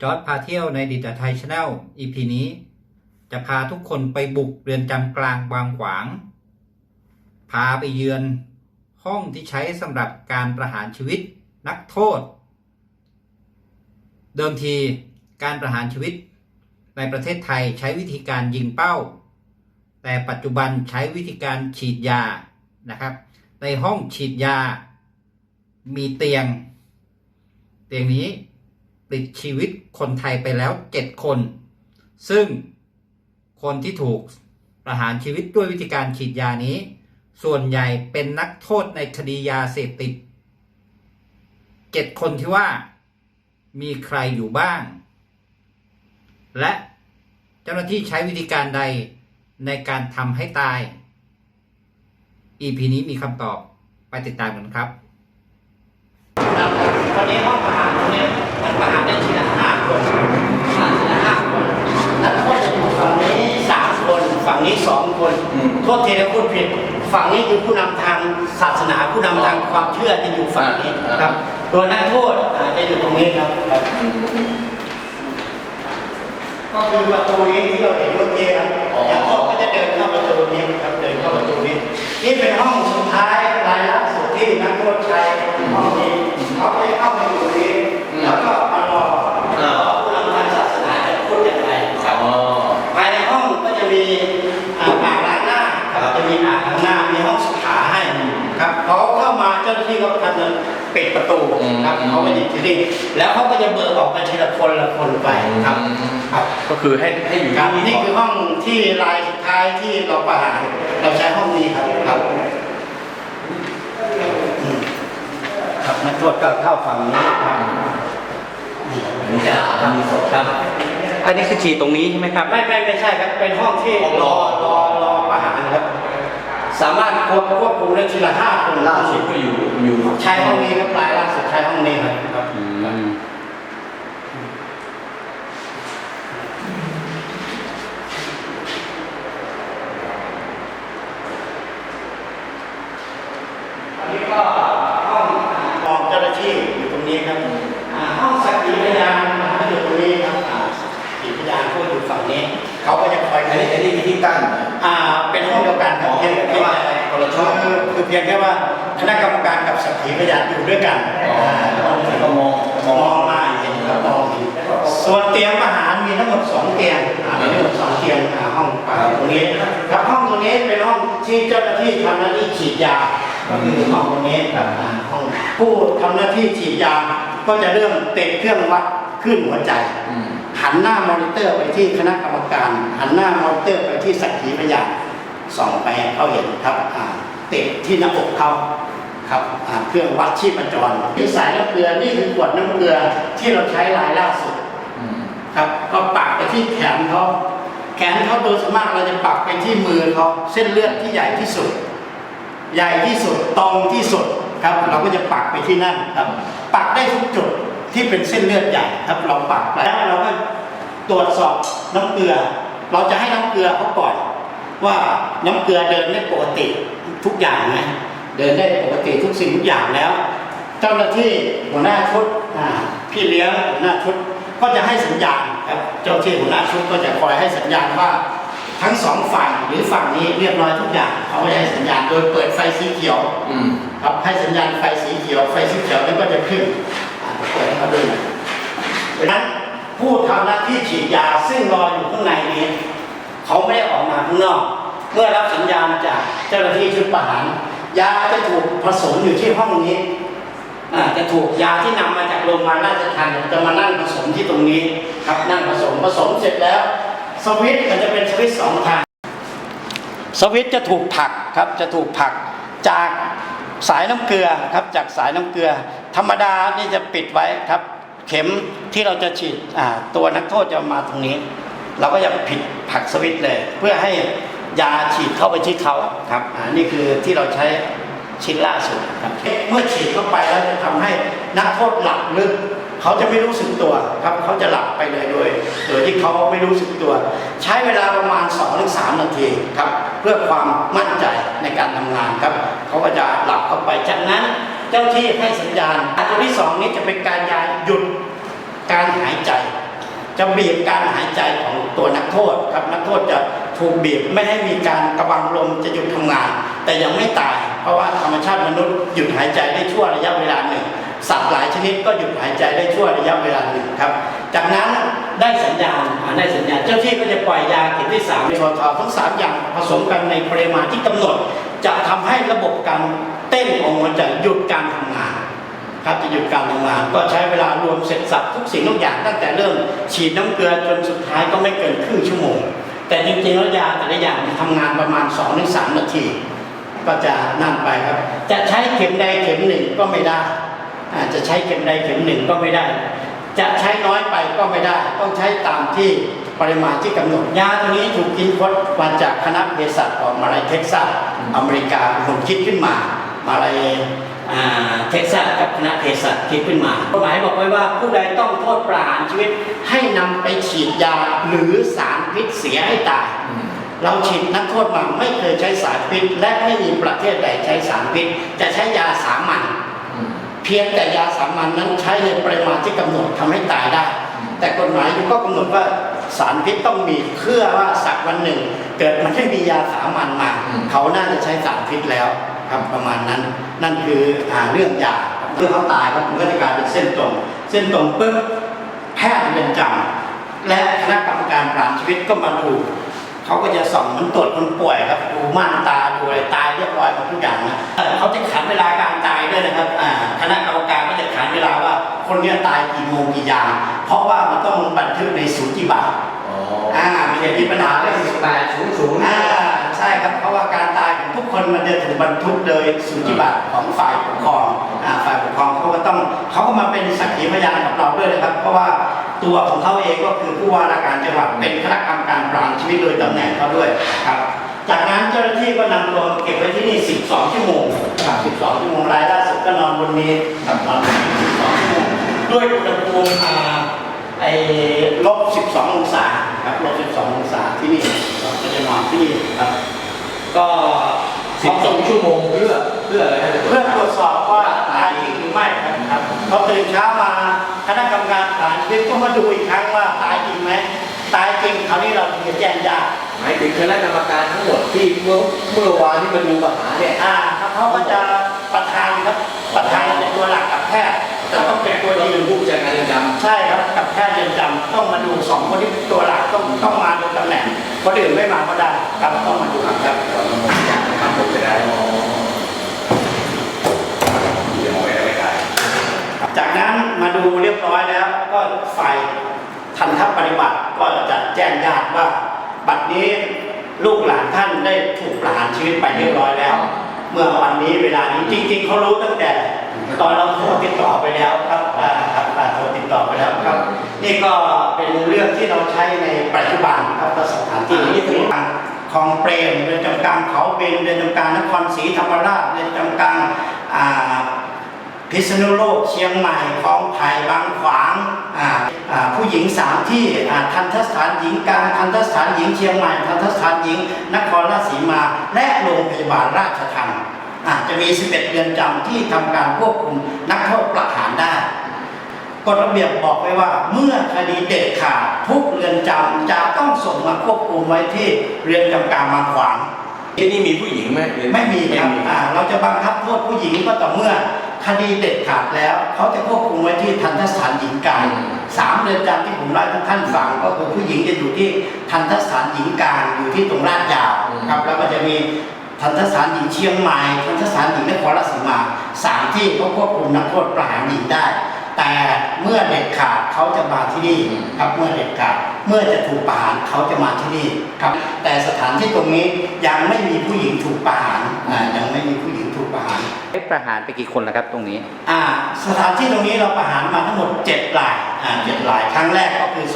จอร์ดพาเที่ยวในดิจิไทยชาแนล EP นี้ จะพาทุกคนไปบุกเรือนจำกลางบางขวาง พาไปเยือนห้องที่ใช้สำหรับการประหารชีวิตนักโทษ เดิมทีการประหารชีวิต ในประเทศไทยใช้วิธีการยิงเป้า แต่ปัจจุบันใช้วิธีการฉีดยานะครับ ในห้องฉีดยา มีเตียง เตียงนี้ ปลิดชีวิตคนไทยไปแล้วเจ็ดคน ซึ่งคนที่ถูกประหารชีวิตด้วยวิธีการฉีดยานี้ ส่วนใหญ่เป็นนักโทษในคดียาเสพติดเจ็ดคนที่ว่ามีใครอยู่บ้าง และเจ้าหน้าที่ใช้วิธีการใดในการทำให้ตาย EP นี้มีคำตอบไปติดตามกันครับตอนนี้ห้องประหารตรงนี้ ฝั่งนี้สองคน อืมโทษทีนะพูดผิด ฝั่งนี้คือผู้นำทางศาสนาผู้นำทางความเชื่อจะอยู่ฝั่งนี้อ่า ครับ ตัวนักโทษอ่าจะอยู่ตรงนี้ครับครับก็คือประตูนี้ที่เราเห็นเมื่อกี้ครับนักโทษก็จะเดินเข้าประตูนี้ครับเดินเข้าประตูนี้ นี่เป็นห้องสุดท้ายรายล่าสุดที่นักโทษใช้ห้องนี้เขาไปเข้าไปอยู่นี้ ที่เขาทำเลยปิดประตูครับเขาไปหยิบที่นี่แล้วเขาก็จะเบิกออกไปทีละคนละคนไปครับครับก็คือให้ให้อยู่ครับที่นี่คือห้องที่ลายสุดท้ายที่เราประหารเราใช้ห้องนี้ครับครับอืมครับนักโทษก็เข้าฝั่งนี้ครับนี่จะมีศพครับ อันนี้คือฉีดตรงนี้ใช่ไหมครับ ไม่ไม่ไม่ใช่ครับเป็นห้องที่รอรอรอประหารครับ สามารถควบควบคุมได้ทีละห้าคนล่าสุดก็อยู่อยู่ใช้ห้องนี้ครับรายล่าสุดใช้ห้องนี้ครับครับอืมอันนี้ก็ห้องมองเจ้าหน้าที่อยู่ตรงนี้ครับอ่าห้องสักขีพยานก็อยู่ตรงนี้ครับอ่าสักขีพยานก็อยู่ฝั่งนี้ เขาก็จะคอยอันนี้อันนี้มีที่ตั้ง อ่า คือคือเพียงแค่ว่าคณะกรรมการกับสักขีพยานอยู่ด้วยกันอ๋อห้องก็มองมองมาเห็นครับมองเห็นส่วนเตียงอาหารมีทั้งหมดสองเตียงอ่ามีทั้งหมดสองเตียงอ่าห้องป่าตรงนี้ครับห้องตรงนี้เป็นห้องที่เจ้าหน้าที่ทำหน้าที่ฉีดยาก็คือห้องตรงนี้ครับอ่าห้องผู้ทำหน้าที่ฉีดยาก็จะเริ่มติดเครื่องวัดคลื่นหัวใจอืมหันหน้ามอนิเตอร์ไปที่คณะกรรมการ หันหน้ามอนิเตอร์ไปที่สักขีพยานส่องไปให้เขาเห็นครับอ่า ติดที่หน้าอกเขาครับอ่าเครื่องวัดชีพจรที่สายน้ำเกลือนี่คือขวดน้ำเกลือที่เราใช้รายล่าสุดอืมครับ ก็ปักไปที่แขนเขาแขนเขาโดยสวนมากเราจะปักไปที่มือเขาเส้นเลือดที่ใหญ่ที่สุด ใหญ่ที่สุดตรงที่สุดครับ เราก็จะปักไปที่นั่นครับ ปักได้ทุกจุดที่เป็นเส้นเลือดใหญ่ครับ เราปักไปแล้วเราก็ตรวจสอบน้ำเกลือ เราจะให้น้ำเกลือเขาก่อนว่าน้ำเกลือเดินได้ปกติ ทุกอย่างไหมเดินได้ปกติทุกสิ่งทุกอย่างแล้ว เจ้าหน้าที่หัวหน้าชุดอ่าพี่เลี้ยงหัวหน้าชุดก็จะให้สัญญาณครับเจ้าที่หัวหน้าชุดก็จะคอยให้สัญญาณว่าทั้งสองฝั่งหรือฝั่งนี้เรียบร้อยทุกอย่างเขาก็จะให้สัญญาณโดยเปิดไฟสีเขียวอืมครับให้สัญญาณไฟสีเขียวไฟสีเขียวนี่ก็จะขึ้นอ่าเปิดให้เขาดูหน่อยดังนั้นผู้ทำหน้าที่ฉีดยาซึ่งรออยู่ข้างในนี้ เขาไม่ได้ออกมาข้างนอก เมื่อรับสัญญาณจากเจ้าหน้าที่ชุดประหารยาจะถูกผสมอยู่ที่ห้องนี้อ่าจะถูกยาที่นำมาจากโรงพยาบาลราชทัณฑ์จะมานั่งผสมที่ตรงนี้ครับนั่งผสมผสมเสร็จแล้ว สวิตมันจะเป็นสวิตสองทางสวิตจะถูกผลักครับจะถูกผลักจากสายน้ำเกลือครับจากสายน้ำเกลือ ธรรมดานี่จะปิดไว้ครับ เข็มที่เราจะฉีดอ่าตัวนักโทษจะมาตรงนี้ เราก็จะผิดผลักสวิตเลย เพื่อให้ ยาฉีดเข้าไปที่เขาครับอ่านี่คือที่เราใช้ชิ้นล่าสุดครับเมื่อฉีดเข้าไปแล้วจะทำให้นักโทษหลับลึกเขาจะไม่รู้สึกตัวครับเขาจะหลับไปเลยโดยโดยที่เขาไม่รู้สึกตัว ใช้เวลาประมาณ2-3ถึงนาทีครับเพื่อความมั่นใจในการทำงานครับเขาก็จะหลับเข้าไปจากนั้นเจ้าที่ให้สัญญาณอันตัวที่สองนี้จะเป็นการยาหยุดการหายใจ จะบีบการหายใจของตัวนักโทษครับนักโทษจะ ถูกบีบไม่ให้มีการกระบังลมจะหยุดทำงาน แต่ยังไม่ตาย เพราะว่าธรรมชาติมนุษย์หยุดหายใจได้ชั่วระยะเวลาหนึ่งสัตว์หลายชนิดก็หยุดหายใจได้ชั่วระยะเวลาหนึ่งครับ จากนั้นได้สัญญาณได้สัญญาณเจ้าที่ก็จะปล่อยยาเข็มที่สามชอทอทั้งสามอย่างผสมกันในปริมาณที่กำหนด จะทำให้ระบบการเต้นของหัวใจหยุดการทำงานครับจะหยุดการทำงานก็ใช้เวลารวมเสร็จสับทุกสิ่งทุกอย่างตั้งแต่เริ่มฉีดน้ำเกลือจนสุดท้ายก็ไม่เกินครึ่งชั่วโมง แต่จริงๆแล้วยาแต่ละอย่างทำงานประมาณ2-3นาที ก็จะนั่นไปครับ จะใช้เข็มใดเข็มหนึ่งก็ไม่ได้อาจะใช้เข็มใดเข็มหนึ่งก็ไม่ได้ จะใช้น้อยไปก็ไม่ได้ ต้องใช้ตามที่ปริมาณที่กำหนดยาตัวนี้ถูกคิดค้นมาจากคณะเภสัชของมาลัยเท็กซัสอเมริกาเป็นคนคิดขึ้นมามาลัยอ่า เท็กซัสกับคณะเภสัชคิดขึ้นมากฎหมายบอกไว้ว่าผู้ใดต้องโทษประหารชีวิตให้นำไปฉีดยาหรือสารพิษเสียให้ตาย เราฉีดนักโทษมาไม่เคยใช้สารพิษ และไม่มีประเทศใดใช้สารพิษ จะใช้ยาสามัญเพียงแต่ยาสามัญนั้นใช้ในปริมาณที่กำหนดทำให้ตายได้ แต่กฎหมายก็กำหนดว่าสารพิษต้องมีเพื่อว่าสักวันหนึ่ง เกิดมันไม่มียาสามัญมาอืมเขาน่าจะใช้สารพิษแล้ว ครับประมาณนั้น นั่นคืออ่าเรื่องยาเมื่อเขาตายครับมันก็จะกลายเป็นเส้นตรง เส้นตรงปุ๊บแพทย์เรือนจำและคณะกรรมการประหารชีวิตก็มาดูเขาก็จะส่องเหมันตรวจคนป่วยครับดูม่านตาดูอะไรตายเรียบร้อยหมดทุกอย่างนะเอ่อเขาจะขันเวลาการตายด้วยนะครับอ่าคณะกรรมการก็จะขันเวลาว่า คนเนี้ยตายกี่โมงกี่ยามเพราะว่ามันต้องบันทึกในสูติบัตรอ่ามันจะมีปัญหาเรื่องแปดศูนย์ศูนย์อ่า ใช่ครับเพราะว่าการตายของทุกคนมันจะถูกบันทึกโดยสูติบัตรของฝ่ายปกครองอ่าฝ่ายปกครองเขาก็ต้องเขาก็มาเป็นสักขีพยานกับเราด้วยนะครับ เพราะว่าตัวของเขาเองก็คือผู้ว่าราชการจังหวัดเป็นคณะกรรมการปรารชีวิตโดยตำแหน่งเขาด้วยครับจากนั้นเจ้าหน้าที่ก็นำตัวเก็บไว้ที่นี่ 12 ชั่วโมงครับ12 ชั่วโมงรายล่าสุดก็นอนบนนี้ครับนอนบนนี้12ชั่วโมงด้วยอุณหภูมิไอ้ลบ 12 องศาครับลบ 12 ที่นี่ครับ ก็สิบสองชั่วโมงเพื่อเพื่ออะไรฮะเพื่อตรวจสอบว่าตายจริงหรือไม่ครับครับพอตื่นเช้ามาคณะกรรมการผ่านชีวิตก็มาดูอีกครั้งว่าตายจริงไหมตายจริงคราวนี้เราถึงจะแจ้งญาติหมายถึงคณะกรรมการทั้งหมดที่เมื่อเมื่อวานที่มาดูปัญหาเนี่ยอ่าครับเขาก็จะประธานครับประธานเป็นตัวหลักกับแพทย์จะต้องเป็นตัวก็ยืเป็นนผู้จัดการเรือนจำใช่ครับกับแพทย์เรือนจำ ต้องมาดูสองคนที่เป็นตัวหลักต้องต้องมาดยตำแหน่งคนอื่นไม่มาก็ได้ครับต้องมาดูครับจากนะครับผมจะได้จากนั้นมาดูเรียบร้อยแล้ว ก็ฝ่ายทันทัปฏิบัติก็จะแจ้งญาติว่า บัดนี้ลูกหลานท่านได้ถูกประหารชีวิตไปเรียบร้อยแล้ว เมื่อวันนี้เวลานี้จริง ๆเขารู้ตั้งแต่ ตอนเราโทรติดต่อไปแล้วครับครับอ่าโทรติดต่อไปแล้วครับ นี่ก็เป็นเรื่องที่เราใช้ในปัจจุบันครับสถานที่นี้คือคลองเปรมเรือนจำกลางเขาเป็นเรือนจำกลางนครศรีธรรมราชเรือนจำกลางพิษณุโลกเชียงใหม่คลองไผ่บางขวางผู้หญิงสามที่ทันทสถานหญิงกลางทันทสถานหญิงเชียงใหม่ทันทสถานหญิงนครราชสีมา และโรงพยาบาลราชทัณฑ์อ่าจะมี 11 เรือนจำที่ทำการควบคุมนักโทษประหารได้ กฎระเบียบบอกไว้ว่า เมื่อคดีเด็ดขาดทุกเรือนจำจะต้องส่งมาควบคุมไว้ที่เรือนจำกลางบางขวางที่นี่มีผู้หญิงไหมหรือไม่มีครับไม่มีอ่าเราจะบังคับโทษผู้หญิงก็ต่อเมื่อคดีเด็ดขาดแล้ว เขาจะควบคุมไว้ที่ทันทสถานหญิงกลางสามเรือนจำที่ผมเล่าให้ทุกท่านฟังก็คือผู้หญิงจะอยู่ที่ทันทสถานหญิงกลางอยู่ที่ตรงลาดยาวครับแล้วก็จะมีทันทสถานหญิงเชียงใหม่ทันทสถานหญิงนครราชสีมาสามที่เขาควบคุมนักโทษประหารหญิงได้ แต่เมื่อเด็ดขาดเขาจะมาที่นี่ครับเมื่อเด็ดขาดเมื่อจะถูกประหารเขาจะมาที่นี่ครับ แต่สถานที่ตรงนี้ยังไม่มีผู้หญิงถูกประหารอ่ายังไม่มีผู้หญิงถูกประหารได้ประหารไปกี่คนแล้วครับตรงนี้อ่าสถานที่ตรงนี้เราประหารมาทั้งหมด7รายอ่า7รายครั้งแรกก็คือ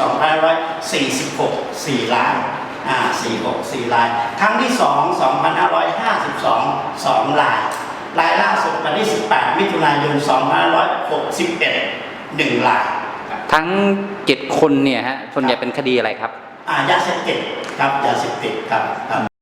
2546 4รายอ่า46 4ราย ครั้งที่ 2 2552 2ราย รายล่าสุดวันที่ 18 มิถุนายน 2561 1รายทั้งเจ็ดคนเนี่ยฮะส่วนใหญ่เป็นคดีอะไรครับ อ่ายาเสพติดครับยาเสพติดครับครับ